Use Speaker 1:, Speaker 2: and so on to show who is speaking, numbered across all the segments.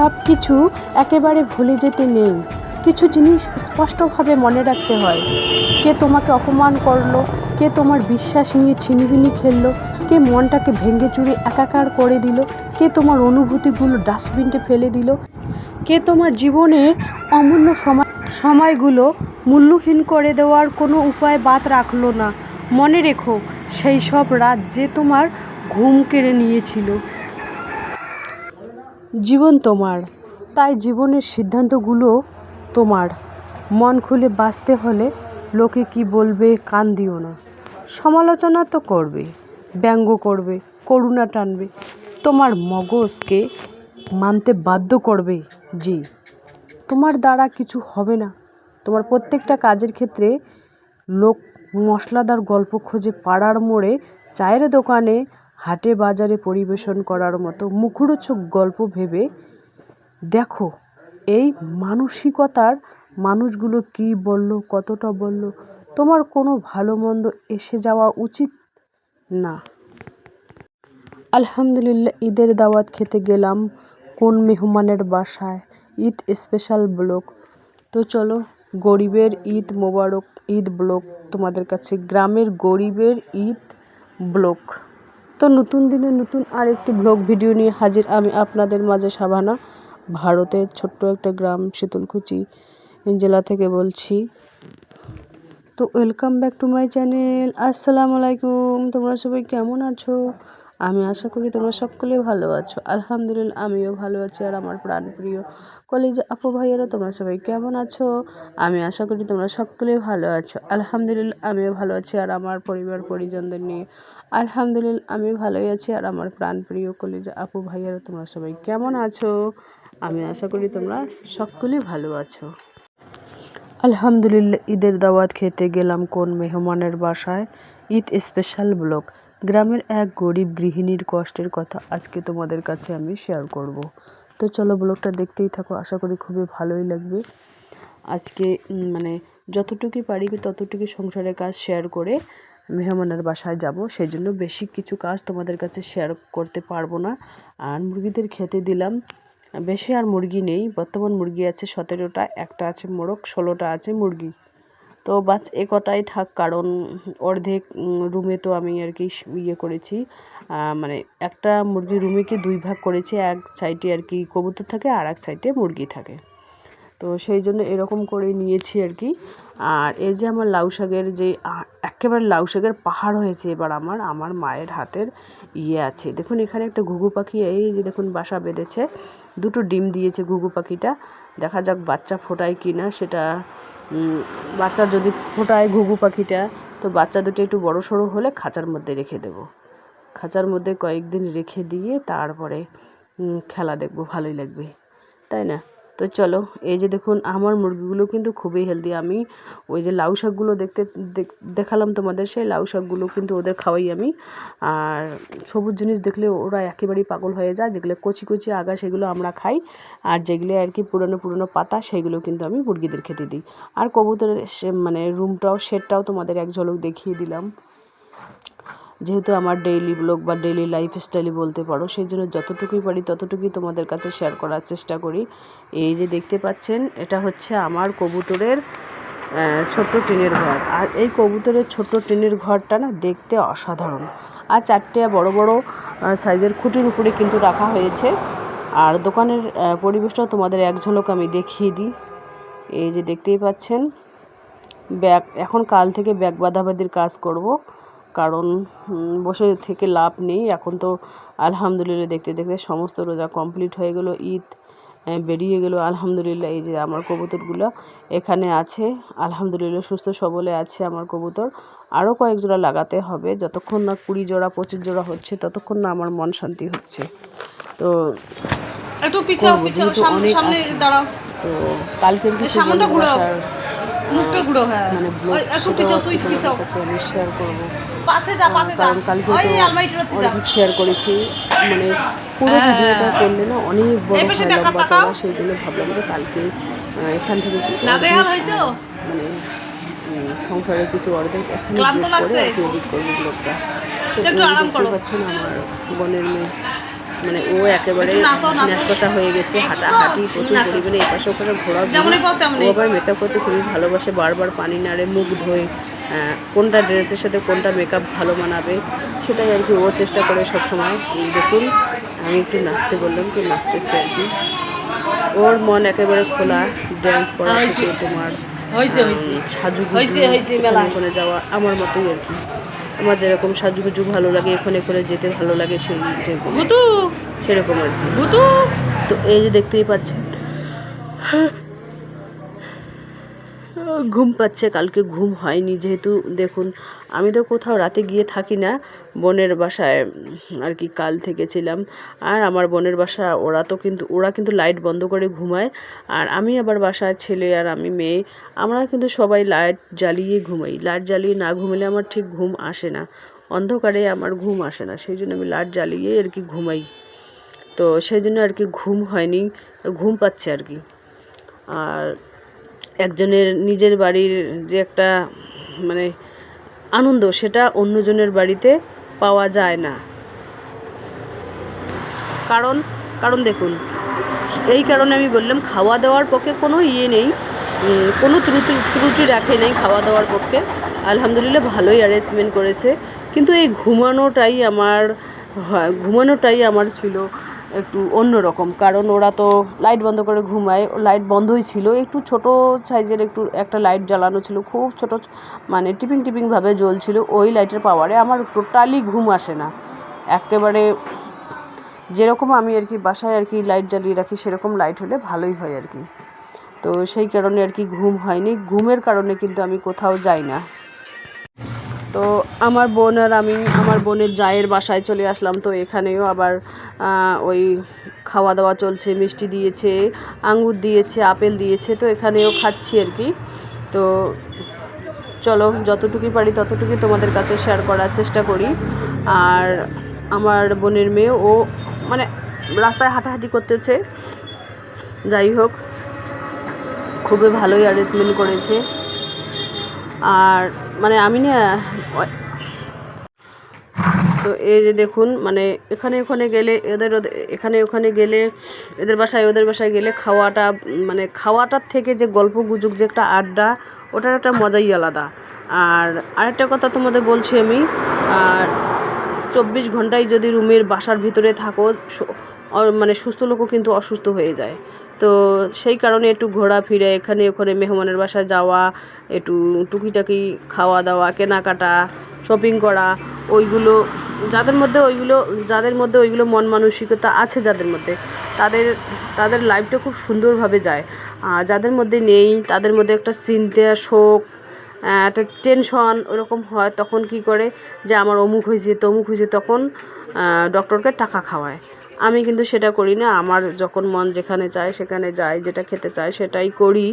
Speaker 1: সব কিছু একেবারে ভুলে যেতে নেই। কিছু জিনিস স্পষ্টভাবে মনে রাখতে হয়। কে তোমাকে অপমান করল, কে তোমার বিশ্বাস নিয়ে ছিনিভিনি খেললো, কে মনটাকে ভেঙে চুরে একাকার করে দিল, কে তোমার অনুভূতিগুলো ডাস্টবিনটে ফেলে দিল, কে তোমার জীবনে অমূল্য সময় সময়গুলো মূল্যহীন করে দেওয়ার কোনো উপায় বাদ রাখল না। মনে রেখো, সেই সব রাত যে তোমার ঘুম কেড়ে নিয়েছিল। জীবন তোমার, তাই জীবনের সিদ্ধান্তগুলো তোমার। মন খুলে বাঁচতে হলে লোকে কি বলবে কান দিও না। সমালোচনা তো করবে, ব্যঙ্গ করবে, করুণা টানবে। তোমার মগজকে মানতে বাধ্য করবে, জি। তোমার দ্বারা কিছু হবে না। তোমার প্রত্যেকটা কাজের ক্ষেত্রে লোক মশলাদার গল্প খোঁজে পাড়ার মোড়ে, চায়ের দোকানে হাটে বাজারে পরিবেশন করার মতো মুখরোচক গল্প ভেবে, দেখো, এই মানসিকতার মানুষগুলো কি বলল, কতটা বলল? তোমার কোনো ভালো মন্দ এসে যাওয়া উচিত না? আলহামদুলিল্লাহ, ঈদের দাওয়াত খেতে গেলাম কোন মেহমানের বাসায়? Eid special vlog. তো চলো, গরিবের ঈদ মোবারক, ঈদ ব্লগ তোমাদের কাছে, গ্রামের গরিবের ঈদ ব্লগ। তো নতুন দিনে নতুন আরেকটি ব্লগ ভিডিও নিয়ে হাজির আমি আপনাদের মাঝে সাবানা, ভারতের ছোট্ট একটা গ্রাম শীতলকুচি জেলা থেকে বলছি। তো welcome back to my channel আসসালামু আলাইকুম, তোমরা সবাই কেমন আছো? আমি আশা করি তোমরা সকলে ভালো আছো। আলহামদুলিল্লাহ, আমিও ভালো আছি আর আমার প্রাণপ্রিয় কলেজে আপু ভাইয়েরা, তোমরা সবাই কেমন আছো? আমি আশা করি তোমরা সকলে ভালো আছো। আলহামদুলিল্লাহ, আমিও ভালো আছি আর আমার পরিবার পরিজনদের নিয়ে। আলহামদুলিল্লাহ আমি ভালোই আছি আর আমার প্রাণপ্রিয় কলেজে আপু ভাইয়েরা, তোমরা সবাই কেমন আছো? আমি আশা করি তোমরা সকলেই ভালো আছো। আলহামদুলিল্লাহ, ঈদের দাওয়াত খেতে গেলাম কোন মেহমানের বাসায়? Eid special vlog. গ্রামের এক গরিব গৃহিণীর কষ্টের কথা আজকে তোমাদের কাছে আমি শেয়ার করব। তো চলো ব্লগটা দেখতেই থাকো, আশা করি খুবই ভালোই লাগবে। আজকে মানে যতটুকু পারি ততটুকু সংসারের কাজ শেয়ার করে মেহমানের বাসায় যাব সেই জন্য বেশি কিছু কাজ তোমাদের কাছে শেয়ার করতে পারব না। আর মুরগিদের খেতে দিলাম। বেশি আর মুরগি নেই, বর্তমান মুরগি আছে সতেরোটা, একটা আছে মোরগ, ষোলোটা আছে মুরগি। তো বাস এ কটাই থাক, কারণ অর্ধেক রুমে তো আমি আর কি ইয়ে করেছি। মানে একটা মুরগি রুমেকে দুই ভাগ করেছি, এক সাইডে আর কি কবুতর থাকে আর এক সাইডে মুরগি থাকে। তো সেই জন্য এরকম করে নিয়েছি আর কি। আর এই যে আমার লাউ শাকের যে একেবারে লাউ শাকের পাহাড় হয়েছে এবার আমার আমার মায়ের হাতের ইয়ে আছে। দেখুন, এখানে একটা ঘুঘু পাখি, এই যে দেখুন, বাসা বেঁধেছে। দুটো ডিম দিয়েছে ঘুঘু পাখিটা। দেখা যাক বাচ্চা ফোটায় কি না সেটা বাচ্চা যদি ফোটায় ঘুঘু পাখিটা, তো বাচ্চা দুটো একটু বড় সড়ো হলে খাঁচার মধ্যে রেখে দেব। খাঁচার মধ্যে কয়েকদিন রেখে দিয়ে তারপরে খেলা দেখব, ভালোই লাগবে। তাই না? তো চলো, এই যে দেখুন, আমার মুরগিগুলো কিন্তু খুবই হেলদি আমি ওই যে লাউ শাকগুলো দেখতে দেখালাম তোমাদের, সেই লাউ শাকগুলো কিন্তু ওদের খাওয়াই আমি। আর সবুজ জিনিস দেখলে ওরা একেবারেই পাগল হয়ে যায়, যেগুলো কচি কচি আগা, সেগুলো আমরা খাই। আর যেগুলো আর কি পুরনো পুরনো পাতা, সেগুলো কিন্তু আমি মুরগিদের খেতে দিই। আর কবুতরের মানে রুমটাও শেডটাও তোমাদের এক ঝলক দেখিয়ে দিলাম। যেহেতু আমার ডেইলি ব্লগ বা ডেইলি লাইফ স্টাইলই বলতে পারো সেই জন্য যতটুকুই পারি ততটুকুই তোমাদের কাছে শেয়ার করার চেষ্টা করি। এই যে দেখতে পাচ্ছেন, এটা হচ্ছে আমার কবুতরের ছোট্ট টিনের ঘর। আর এই কবুতরের ছোট্ট টিনের ঘরটা না দেখতে অসাধারণ। আর চারটে বড় বড় সাইজের খুঁটির উপরে কিন্তু রাখা হয়েছে। আর দোকানের পরিবেশটাও তোমাদের এক ঝলক আমি দেখিয়ে দিই। এই যে দেখতেই পাচ্ছেন, ব্যাগ, এখন কাল থেকে ব্যাগ বাঁধাবাঁধির কাজ করব। কারণ বসে থেকে লাভ নেই। এখন তো আলহামদুলিল্লাহ দেখতে দেখতে সমস্ত রোজা কমপ্লিট হয়ে গেল ঈদ বেরিয়ে গেল। আলহামদুলিল্লাহ এই যে আমার কবুতরগুলো এখানে আছে। আলহামদুলিল্লাহ সুস্থ সবলে আছে আমার কবুতর। আরও কয়েক জোড়া লাগাতে হবে। যতক্ষণ না কুড়ি জোড়া পঁচিশ জোড়া হচ্ছে ততক্ষণ না আমার মন শান্তি হচ্ছে। তো
Speaker 2: একটু পিছাও পিছাও সামনে দাঁড়াও।
Speaker 1: তো কালকে
Speaker 2: সামনেটা ঘুরাও। মুখটা ঘুরো হ্যাঁ।
Speaker 1: মানে
Speaker 2: একটু পিছাও তুই পিছাও।
Speaker 1: আমি শেয়ার করব।
Speaker 2: পাশে যা পাশে যা।
Speaker 1: কালকে
Speaker 2: ওই
Speaker 1: তো
Speaker 2: যা।
Speaker 1: শেয়ার করেছি। মানে পুরো ভিডিওটা করলে না অনেক বড় হয় সেই জন্য ভাবলাম যে কালকে এখান থেকে
Speaker 2: নাজেহাল
Speaker 1: মানে সংসারের কিছু অর্ধেক এখন
Speaker 2: ক্লান্ত
Speaker 1: করে
Speaker 2: লাগছে?
Speaker 1: এডিট করব ব্লগটা
Speaker 2: একটু আরাম
Speaker 1: দেখতে
Speaker 2: করো।
Speaker 1: পাচ্ছেন আমার বোনের মেয়ে। মানে ও একেবারে। ন্যাসকতা হয়ে গেছে হাঁটাহাঁটি প্রচুর। পরিমাণে এপাশে ওখানে ঘোরা। ও আবার মেকআপ করতে খুবই ভালোবাসে বারবার পানি নাড়ে মুখ ধোয়। কোনটা ড্রেসের সাথে কোনটা মেকআপ ভালো মানাবে সেটাই আর কি ও চেষ্টা করে সবসময়। দেখুন আমি একটু নাচতে বললাম তো নাচতেছে আর কি ওর মন একেবারে খোলা ড্যান্স করা তোমার
Speaker 2: হয়েছে হয়েছে।
Speaker 1: সাজু
Speaker 2: হয়েছে,
Speaker 1: যাওয়া আমার মতোই আর কি। আমার যেরকম সাজুগুজু ভালো লাগে এখানে করে যেতে ভালো লাগে সেই সেরকম আর কি।
Speaker 2: ভুতু
Speaker 1: তো এই যে দেখতেই পাচ্ছেন ঘুম পাচ্ছে, কালকে ঘুম হয়নি যেহেতু। দেখুন, আমি তো কোথাও রাতে গিয়ে থাকি না, বোনের বাসায় আর কি কাল থেকে ছিলাম। আর আমার বোনের বাসা, ওরা তো কিন্তু, ওরা কিন্তু লাইট বন্ধ করে ঘুমায়। আর আমি আবার বাসায় ছেলে আর আমি মেয়ে, আমরা কিন্তু সবাই লাইট জ্বালিয়ে ঘুমাই। লাইট জ্বালিয়ে না ঘুমালে আমার ঠিক ঘুম আসে না। অন্ধকারে আমার ঘুম আসে না, সেই জন্য আমি লাইট জ্বালিয়ে আর কি ঘুমাই। তো সেই জন্য আর কি ঘুম হয়নি, ঘুম পাচ্ছে আর কি। আর একজনের নিজের বাড়ির যে একটা মানে আনন্দ, সেটা অন্যজনের বাড়িতে পাওয়া যায় না। কারণ কারণ দেখুন, এই কারণে আমি বললাম, খাওয়া দাওয়ার পক্ষে কোনো ইয়ে নেই কোনো ত্রুটি ত্রুটি রাখে নেই খাওয়া দাওয়ার পক্ষে। আলহামদুলিল্লাহ ভালোই অ্যারেঞ্জমেন্ট করেছে, কিন্তু এই ঘুমানোটাই আমার ঘুমানোটাই আমার ছিল একটু অন্যরকম কারণ ওরা তো লাইট বন্ধ করে ঘুমায় লাইট বন্ধই ছিল। একটু ছোট সাইজের একটু একটা লাইট জ্বালানো ছিল। খুব ছোট মানে টিপিং টিপিংভাবে জ্বলছিল। ওই লাইটের পাওয়ারে আমার টোটালি ঘুম আসে না। একেবারে যেরকম আমি আর কি বাসায় আর কি লাইট জ্বালিয়ে রাখি, সেরকম লাইট হলে ভালোই হয় আর কি। তো সেই কারণে আর কি ঘুম হয়নি। ঘুমের কারণে কিন্তু আমি কোথাও যাই না। তো আমার বোন আর আমি, আমার বোনের জায়ের বাসায় চলে আসলাম। তো এখানেও আবার ওই খাওয়া দাওয়া চলছে, মিষ্টি দিয়েছে, আঙ্গুর দিয়েছে, আপেল দিয়েছে, তো এখানেও খাচ্ছি আর কি। তো চলো যতটুকু পারি ততটুকুই তোমাদের কাছে শেয়ার করার চেষ্টা করি। আর আমার বোনের মেয়ে, ও মানে রাস্তায় হাঁটাহাঁটি করতেছে। যাই হোক, খুবই ভালোই অ্যারেঞ্জমেন্ট করেছে। আর মানে আমি না তো এই যে দেখুন মানে এখানে ওখানে গেলে এদের এখানে ওখানে গেলে এদের বাসায়, ওদের বাসায় গেলে খাওয়াটা মানে খাওয়াটার থেকে যে গল্প গুজব, যে একটা আড্ডা, ওটার একটা মজাই আলাদা। আর আরেকটা কথা তোমাদের বলছি আমি, আর চব্বিশ ঘন্টায় যদি রুমের বাসার ভিতরে থাকো মানে সুস্থ লোকও কিন্তু অসুস্থ হয়ে যায়। তো সেই কারণে একটু ঘোরাফিরে, এখানে ওখানে মেহমানের বাসায় যাওয়া, একটু টুকিটাকি খাওয়া দাওয়া, কেনাকাটা শপিং করা, ওইগুলো যাদের মধ্যে ওইগুলো, যাদের মধ্যে ওইগুলো মন মানসিকতা আছে যাদের মধ্যে, তাদের তাদের লাইফটা খুব সুন্দরভাবে যায়। আর যাদের মধ্যে নেই, তাদের মধ্যে একটা চিন্তা, শোক একটা টেনশন ওরকম হয়, তখন কি করে যে আমার অমুক হয়েছে, তমুক হয়েছে, তখন ডক্টরকে টাকা খাওয়ায়। আমি কিন্তু সেটা করি না, আমার যখন মন যেখানে চায় সেখানে যাই, যেটা খেতে চায় সেটাই করি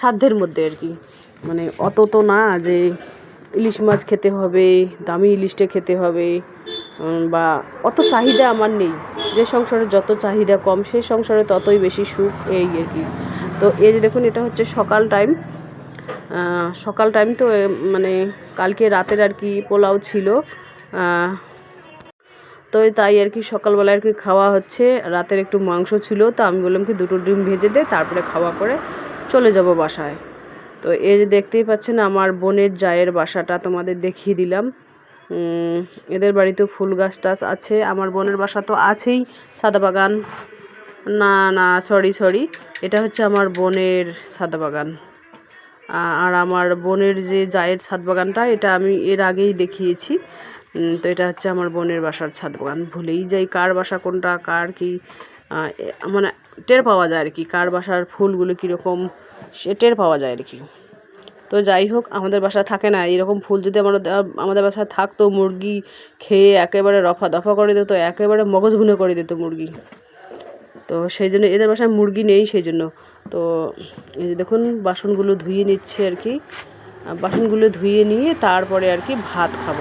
Speaker 1: সাধ্যের মধ্যে আর কি। মানে অত তো না যে ইলিশ মাছ খেতে হবে, দামি ইলিশটা খেতে হবে বা অত চাহিদা আমার নেই। যে সংসারে যত চাহিদা কম, সেই সংসারে ততই বেশি সুখ, এই আর কি। তো এই যে দেখুন, এটা হচ্ছে সকাল টাইম সকাল টাইম তো মানে কালকে রাতের আর কি পোলাও ছিল। তো তাই আর কি সকালবেলা আর কি খাওয়া হচ্ছে। রাতের একটু মাংস ছিল, তো আমি বললাম কি দুটো ডিম ভেজে দে, তারপরে খাওয়া করে চলে যাব বাসায়। তো এই যে দেখতেই পাচ্ছেন, আমার বোনের জায়ের বাসাটা তোমাদের দেখিয়ে দিলাম। এদের বাড়িতে ফুল গাছ টাছ আছে, আমার বোনের বাসা তো আছেই, সাদা বাগান। না না সরি সরি এটা হচ্ছে আমার বোনের সাদা বাগান। আর আমার বোনের যে জায়ের ছাদ বাগানটা, এটা আমি এর আগেই দেখিয়েছি। তো এটা হচ্ছে আমার বোনের বাসার ছাদ বাগান। ভুলেই যাই কার বাসা কোনটা, কার কি মানে টের পাওয়া যায় আর কি, কার বাসার ফুলগুলো কীরকম, সে টের পাওয়া যায় আর কি। তো যাই হোক, আমাদের বাসায় থাকে না। এরকম ফুল যদি আমার আমাদের বাসায় থাকতো, মুরগি খেয়ে একেবারে রফা দফা করে দিত, একেবারে মগজ ভুনে করে দিত মুরগি। তো সেই জন্য এদের বাসায় মুরগি নেই সেই জন্য। তো এই যে দেখুন, বাসনগুলো ধুয়ে নিচ্ছে আর কি। বাসনগুলো ধুয়ে নিয়ে তারপরে আর কি ভাত খাব।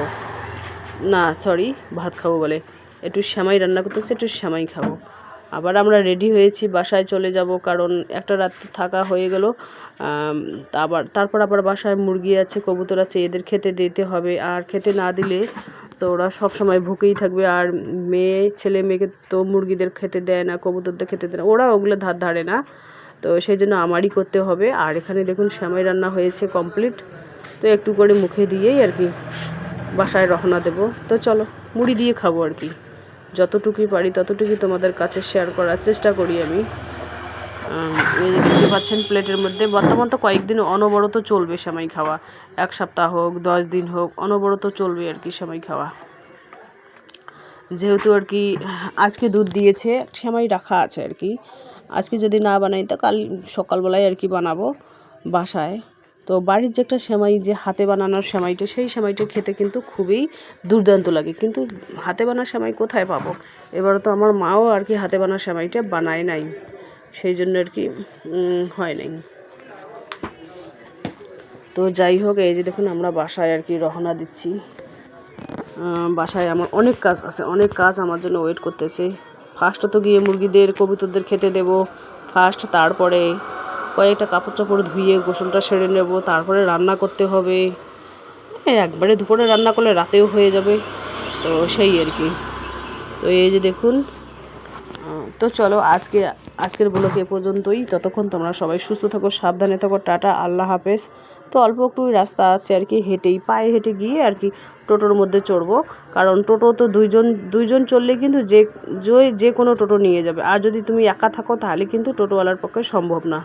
Speaker 1: না সরি ভাত খাব বলে। একটু শ্যামাই রান্না করতেছে, একটু শ্যামাই খাব। আবার আমরা রেডি হয়েছি, বাসায় চলে যাব, কারণ একটা রাত থাকা হয়ে গেল। আবার তারপর আবার বাসায় মুরগি আছে, কবুতর আছে, এদের খেতে দিতে হবে। আর খেতে না দিলে তো ওরা সব সময় ভুকেই থাকবে। আর মেয়ে, ছেলে মেয়েকে তো মুরগিদের খেতে দেয় না, কবুতরদের খেতে দেয় না। ওরা ওগুলো ধার ধারে না। তো সেই জন্য আমারই করতে হবে। আর এখানে দেখুন, শ্যামাই রান্না হয়েছে কমপ্লিট তো একটু করে মুখে দিয়েই আর কি বাসায় রওনা দেব। তো চলো, মুড়ি দিয়ে খাব আর কি। যতটুকুই পারি, ততটুকুই তোমাদের কাছে শেয়ার করার চেষ্টা করি আমি। এই যে দেখতে পাচ্ছেন প্লেটের মধ্যে। বর্তমান তো কয়েকদিন অনবরত চলবে সেমাই খাওয়া। এক সপ্তাহ হোক, দশ দিন হোক, অনবরত চলবে আর কি সেমাই খাওয়া। যেহেতু আর কি আজকে দুধ দিয়েছে, সেমাই রাখা আছে আর কি। আজকে যদি না বানাই, তো কাল সকালবেলায় আর কি বানাবো বাসায়। তো বাড়ির যে একটা সেমাই, যে হাতে বানানোর সেমাইটা, সেই সেমাইটা খেতে কিন্তু খুবই দুর্দান্ত লাগে। কিন্তু হাতে বানা সেমাই কোথায় পাবো? এবারে তো আমার মাও আর কি হাতে বানা সেমাইটা বানায় নাই। সেই জন্য আর কি হয় নাই। তো যাই হোক, এই যে দেখুন আমরা বাসায় আর কি রওনা দিচ্ছি। বাসায় আমার অনেক কাজ আছে, অনেক কাজ আমার জন্য ওয়েট করতেছে। ফার্স্টে তো গিয়ে মুরগিদের, কবুতরদের খেতে দেব। ফার্স্ট তারপরে কয়েকটা কাপড় চাপড় ধুয়ে গোসলটা সেরে নেব, তারপরে রান্না করতে হবে। এই একবারে দুপুরে রান্না করলে রাতেও হয়ে যাবে। তো সেই আর কি। তো এই যে দেখুন তো চলো আজকে, আজকের ব্লগ এ পর্যন্তই। ততক্ষণ তোমরা সবাই সুস্থ থাকো, সাবধানে থাকো, টাটা, আল্লাহ হাফেজ। তো অল্প একটু রাস্তা আছে আর কি, হেঁটেই, পায়ে হেঁটে গিয়ে আর কি টোটোর মধ্যে চড়বো। কারণ টোটো তো দুইজন দুইজন চললে কিন্তু যে যে কোনো টোটো নিয়ে যাবে। আর যদি তুমি একা থাকো, তাহলে কিন্তু টোটোওয়ালার পক্ষে সম্ভব না।